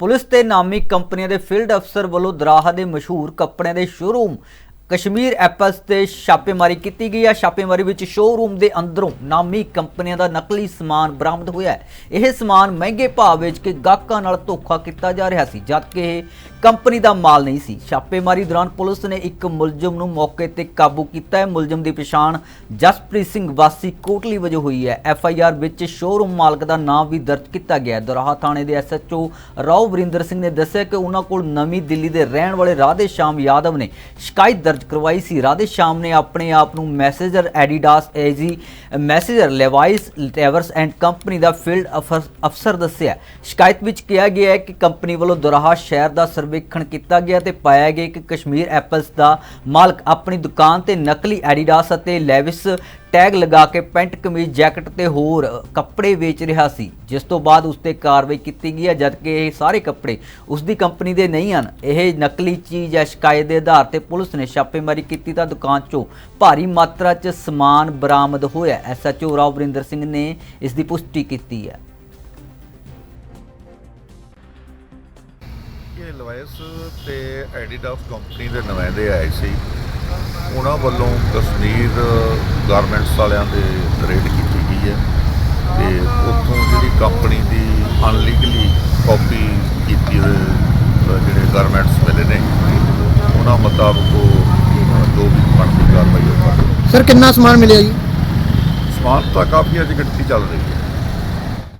Police ਤੇ ਨਾਮੀ ਕੰਪਨੀਆਂ ਦੇ ਫੀਲਡ ਅਫਸਰ ਵੱਲੋਂ ਦਰਾਹਾ ਦੇ ਮਸ਼ਹੂਰ ਕੱਪੜਿਆਂ ਦੇ ਸ਼ੋਰੂਮ ਕਸ਼ਮੀਰ ਐਪਲਸ ਤੇ ਛਾਪੇਮਾਰੀ ਕੀਤੀ ਗਈ ਹੈ। ਛਾਪੇਮਾਰੀ ਵਿੱਚ ਸ਼ੋਰੂਮ ਦੇ ਅੰਦਰੋਂ ਨਾਮੀ ਕੰਪਨੀਆਂ ਦਾ ਨਕਲੀ ਸਮਾਨ ਬਰਾਮਦ ਹੋਇਆ ਹੈ। ਇਹ ਸਮਾਨ ਮਹਿੰਗੇ ਭਾਅ ਵੇਚ ਕੇ ਗਾਹਕਾਂ ਨਾਲ ਧੋਖਾ ਕੀਤਾ ਜਾ ਰਿਹਾ ਸੀ ਜਦਕਿ ਇਹ ਕੰਪਨੀ ਦਾ ਮਾਲ ਨਹੀਂ ਸੀ। ਛਾਪੇਮਾਰੀ ਦੌਰਾਨ ਪੁਲਿਸ ਨੇ ਇੱਕ ਮੁਲਜ਼ਮ ਨੂੰ ਮੌਕੇ ਤੇ ਕਾਬੂ ਕੀਤਾ ਹੈ। ਮੁਲਜ਼ਮ ਦੀ ਪਛਾਣ ਜਸਪ੍ਰੀਤ ਸਿੰਘ ਵਾਸੀ ਕੋਟਲੀ ਵਜੋਂ ਹੋਈ ਹੈ। ਐਫ ਆਈ ਆਰ ਵਿੱਚ ਸ਼ੋਰੂਮ ਮਾਲਕ ਦਾ ਨਾਮ ਵੀ ਦਰਜ ਕੀਤਾ ਗਿਆ ਹੈ। ਦਰਾਹਾ ਥਾਣੇ ਦੇ S H O Rao Varinder Singh ਨੇ ਦੱਸਿਆ ਕਿ ਉਹਨਾਂ ਕੋਲ ਨਵੀਂ ਦਿੱਲੀ ਦੇ ਰਹਿਣ ਵਾਲੇ ਰਾਧੇ ਸ਼ਾਮ ਯਾਦਵ ਨੇ ਸ਼ਿਕਾਇਤ ਦਰਜ ਕਰਵਾਈ ਸੀ। ਰਾਧੇ ਸ਼ਾਮ ਨੇ ਆਪਣੇ ਆਪ ਨੂੰ messrs Adidas, AG messrs Levi's ਟੈਵਰਸ and company ਦਾ ਫੀਲਡ ਅਫਸਰ ਦੱਸਿਆ। ਸ਼ਿਕਾਇਤ ਵਿੱਚ ਕਿਹਾ ਗਿਆ ਹੈ ਕਿ ਕੰਪਨੀ ਵੱਲੋਂ ਦੁਰਾਹਾ ਸ਼ਹਿਰ ਦਾ ਸਰਵੇਖਣ ਕੀਤਾ ਗਿਆ ਤੇ ਪਾਇਆ ਗਿਆ ਕਿ ਕਸ਼ਮੀਰ ਐਪਲਸ ਦਾ ਮਾਲਕ ਆਪਣੀ ਦੁਕਾਨ ਤੇ ਨਕਲੀ ਐਡੀਡਾਸ ਅਤੇ ਲੈਵਿਸ ਟੈਗ ਲਗਾ ਕੇ ਪੈਂਟ ਕਮੀਜ਼, ਜੈਕਟ ਤੇ ਹੋਰ ਕੱਪੜੇ ਵੇਚ ਰਿਹਾ ਸੀ। ਜਿਸ ਤੋਂ ਬਾਅਦ ਉਸ ਤੇ ਕਾਰਵਾਈ ਕੀਤੀ ਗਈ ਹੈ, ਜਦਕਿ ਇਹ ਸਾਰੇ ਕੱਪੜੇ ਉਸ ਦੀ ਕੰਪਨੀ ਦੇ ਨਹੀਂ ਹਨ। ਇਹ ਨਕਲੀ ਚੀਜ਼ ਹੈ, ਸ਼ਿਕਾਇਤ ਦੇ ਆਧਾਰ ਤੇ ਪੁਲਿਸ ਨੇ ਛਾਪੇਮਾਰੀ ਕੀਤੀ ਤਾਂ ਦੁਕਾਨ 'ਚੋਂ ਭਾਰੀ ਮਾਤਰਾ 'ਚ ਸਮਾਨ ਬਰਾਮਦ ਹੋਇਆ। ਐਸਐਚਓ ਰਾਵ ਵਰਿੰਦਰ ਸਿੰਘ ਨੇ ਇਸ ਦੀ ਪੁਸ਼ਟੀ ਕੀਤੀ ਹੈ। ਇਹ ਲਵਾਇਸ ਤੇ ਐਡੀਡਾਸ ਕੰਪਨੀ ਦੇ ਨੁਮਾਇੰਦੇ ਆਏ ਸੀ। ਉਹਨਾਂ ਵੱਲੋਂ ਕਸ਼ਮੀਰ ਗਾਰਮੈਂਟਸ ਵਾਲਿਆਂ ਦੇ ਰੇਡ ਕੀਤੀ ਗਈ ਹੈ ਤੇ ਉੱਥੋਂ ਜਿਹੜੀ ਕੰਪਨੀ ਦੀ ਅਨਲੀਗਲੀ ਕਾਪੀ ਕੀਤੀ ਹੋਏ ਜਿਹੜੇ ਗਾਰਮੈਂਟਸ ਮਿਲੇ ਨੇ ਉਹਨਾਂ ਮੁਤਾਬਕ ਉਹ ਜੋ ਵੀ ਬਣਦੀ ਕਾਰਵਾਈ ਉਹ ਕਰ ਸਰ ਕਿੰਨਾ ਸਮਾਨ ਮਿਲਿਆ ਜੀ? ਸਮਾਨ ਤਾਂ ਕਾਫੀ ਅੱਜ ਗਿਣਤੀ ਚੱਲ ਰਹੀ ਹੈ।